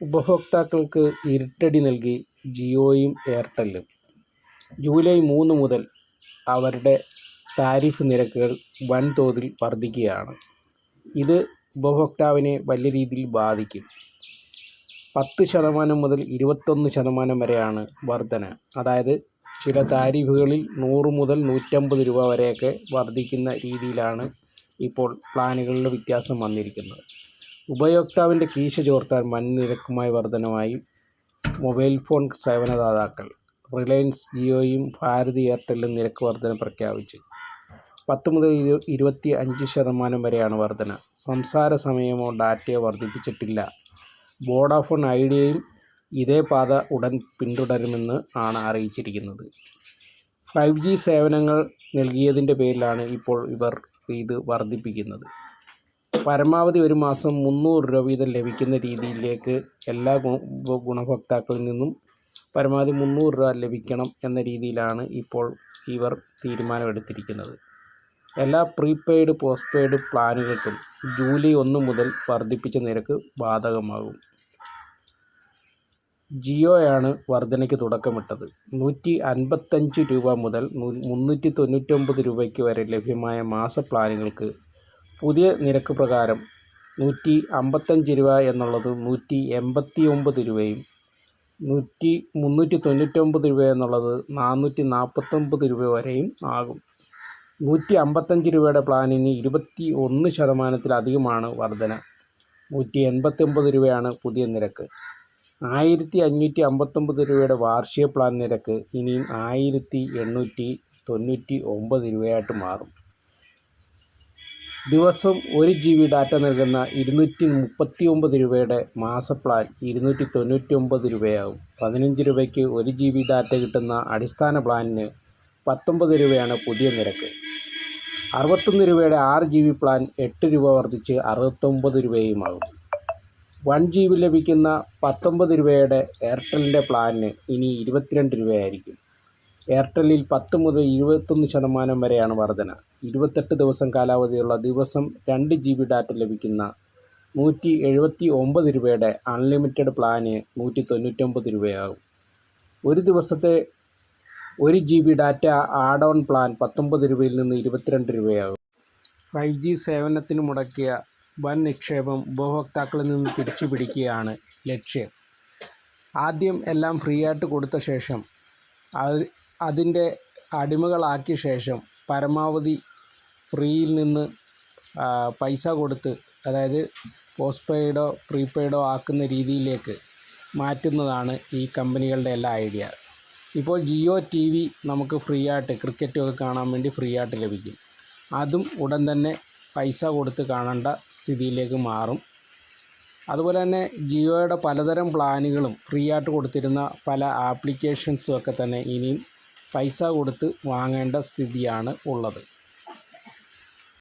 ഉപഭോക്താക്കൾക്ക് ഇരുട്ടടി നൽകി ജിയോയും എയർടെല്ലും ജൂലൈ മൂന്ന് മുതൽ അവരുടെ താരിഫ് നിരക്കുകൾ വൻതോതിൽ വർദ്ധിക്കുകയാണ്. ഇത് ഉപഭോക്താവിനെ വലിയ രീതിയിൽ ബാധിക്കും. പത്ത് ശതമാനം മുതൽ ഇരുപത്തൊന്ന് ശതമാനം വരെയാണ് വർധന. അതായത് ചില താരിഫുകളിൽ നൂറ് മുതൽ നൂറ്റമ്പത് രൂപ വരെയൊക്കെ വർദ്ധിക്കുന്ന രീതിയിലാണ് ഇപ്പോൾ പ്ലാനുകളിൽ വ്യത്യാസം വന്നിരിക്കുന്നത്. ഉപയോക്താവിന്റെ കീശ ചോർത്താൻ വൻ നിരക്കുമായി വർധനമായി മൊബൈൽ ഫോൺ സേവനദാതാക്കൾ റിലയൻസ് ജിയോയും ഭാരതി എയർടെല്ലും നിരക്ക് വർധന പ്രഖ്യാപിച്ചു. പത്ത് മുതൽ ഇരു ഇരുപത്തി അഞ്ച് ശതമാനം വരെയാണ് വർധന. സംസാര സമയമോ ഡാറ്റയോ വർദ്ധിപ്പിച്ചിട്ടില്ല വോഡാഫോൺ ഐഡിയയും ഇതേ പാത ഉടൻ പിന്തുടരുമെന്ന് ആണ് അറിയിച്ചിരിക്കുന്നത്. ഫൈവ് ജി സേവനങ്ങൾ നൽകിയതിന്റെ പേരിലാണ് ഇപ്പോൾ ഇവർ ഇത് വർദ്ധിപ്പിക്കുന്നത് പരമാവധി ഒരു മാസം മുന്നൂറ് രൂപ വീതം ലഭിക്കുന്ന രീതിയിലേക്ക് എല്ലാ ഗുണഭോക്താക്കളിൽ നിന്നും പരമാവധി മുന്നൂറ് രൂപ ലഭിക്കണം എന്ന രീതിയിലാണ് ഇപ്പോൾ ഇവർ തീരുമാനമെടുത്തിരിക്കുന്നത്. എല്ലാ പ്രീപെയ്ഡ് പോസ്റ്റ്പെയ്ഡ് പ്ലാനുകൾക്കും ജൂലൈ ഒന്ന് മുതൽ വർദ്ധിപ്പിച്ച നിരക്ക് ബാധകമാകും. ജിയോയാണ് വർധനയ്ക്ക് തുടക്കമിട്ടത്. നൂറ്റി അൻപത്തഞ്ച് രൂപ മുതൽ മുന്നൂറ്റി തൊണ്ണൂറ്റൊമ്പത് രൂപയ്ക്ക് വരെ ലഭ്യമായ മാസ പ്ലാനുകൾക്ക് പുതിയ നിരക്ക് പ്രകാരം നൂറ്റി അമ്പത്തഞ്ച് രൂപ എന്നുള്ളത് നൂറ്റി എൺപത്തി ഒമ്പത് രൂപയും നൂറ്റി മുന്നൂറ്റി തൊണ്ണൂറ്റൊമ്പത് രൂപ എന്നുള്ളത് നാനൂറ്റി നാൽപ്പത്തൊമ്പത് രൂപ വരെയും ആകും. നൂറ്റി അമ്പത്തഞ്ച് രൂപയുടെ പ്ലാനിന് ഇരുപത്തി ഒന്ന് ശതമാനത്തിലധികമാണ് വർധന. നൂറ്റി എൺപത്തി ഒമ്പത് രൂപയാണ് പുതിയ നിരക്ക്. ആയിരത്തി അഞ്ഞൂറ്റി അമ്പത്തൊമ്പത് രൂപയുടെ വാർഷിക പ്ലാൻ നിരക്ക് ഇനിയും ആയിരത്തി എണ്ണൂറ്റി തൊണ്ണൂറ്റി ഒമ്പത് രൂപയായിട്ട് മാറും. ദിവസം ഒരു ജി ബി ഡാറ്റ നൽകുന്ന ഇരുന്നൂറ്റി മുപ്പത്തി ഒമ്പത് രൂപയുടെ മാസ പ്ലാൻ ഇരുന്നൂറ്റി തൊണ്ണൂറ്റി ഒമ്പത് രൂപയാകും. പതിനഞ്ച് രൂപയ്ക്ക് ഒരു ജി ബി ഡാറ്റ കിട്ടുന്ന അടിസ്ഥാന പ്ലാനിന് പത്തൊമ്പത് രൂപയാണ് പുതിയ നിരക്ക്. അറുപത്തൊന്ന് രൂപയുടെ ആറ് ജി ബി പ്ലാൻ എട്ട് രൂപ വർദ്ധിച്ച് അറുപത്തൊമ്പത് രൂപയുമാകും. വൺ ജി ബി ലഭിക്കുന്ന പത്തൊമ്പത് രൂപയുടെ എയർടെല്ലിന്റെ പ്ലാനിന് ഇനി ഇരുപത്തിരണ്ട് രൂപയായിരിക്കും. എയർടെല്ലിൽ പത്ത് മുതൽ ഇരുപത്തൊന്ന് ശതമാനം വരെയാണ് വർധന. ഇരുപത്തെട്ട് ദിവസം കാലാവധിയുള്ള ദിവസം രണ്ട് ജി ബി ഡാറ്റ ലഭിക്കുന്ന നൂറ്റി എഴുപത്തി ഒമ്പത് രൂപയുടെ അൺലിമിറ്റഡ് പ്ലാന് നൂറ്റി തൊണ്ണൂറ്റൊമ്പത് രൂപയാകും. ഒരു ദിവസത്തെ ഒരു G B data add on plan പത്തൊമ്പത് രൂപയിൽ നിന്ന് ഇരുപത്തിരണ്ട് രൂപയാകും. ഫൈവ് ജി സേവനത്തിന് മുടക്കിയ വൻ നിക്ഷേപം ഉപഭോക്താക്കളിൽ നിന്ന് തിരിച്ചു പിടിക്കുകയാണ് ലക്ഷ്യം. ആദ്യം എല്ലാം ഫ്രീ ആയിട്ട് കൊടുത്ത ശേഷം അതിന്റെ അടിമകളാക്കിയ ശേഷം പരമാവധി ഫ്രീയിൽ നിന്ന് പൈസ കൊടുത്ത് അതായത് പോസ്റ്റ് പെയ്ഡോ പ്രീപെയ്ഡോ ആക്കുന്ന രീതിയിലേക്ക് മാറ്റുന്നതാണ് ഈ കമ്പനികളുടെ എല്ലാ ഐഡിയ. ഇപ്പോൾ ജിയോ ടി വി നമുക്ക് ഫ്രീ ആയിട്ട് ക്രിക്കറ്റൊക്കെ കാണാൻ വേണ്ടി ഫ്രീ ആയിട്ട് ലഭിക്കും. അതും ഉടൻ തന്നെ പൈസ കൊടുത്ത് കാണേണ്ട സ്ഥിതിയിലേക്ക് മാറും. അതുപോലെ തന്നെ ജിയോയുടെ പലതരം പ്ലാനുകളും ഫ്രീ ആയിട്ട് കൊടുത്തിരുന്ന പല ആപ്ലിക്കേഷൻസും ഒക്കെ തന്നെ ഇനിയും പൈസ കൊടുത്ത് വാങ്ങേണ്ട സ്ഥിതിയാണ് ഉള്ളത്.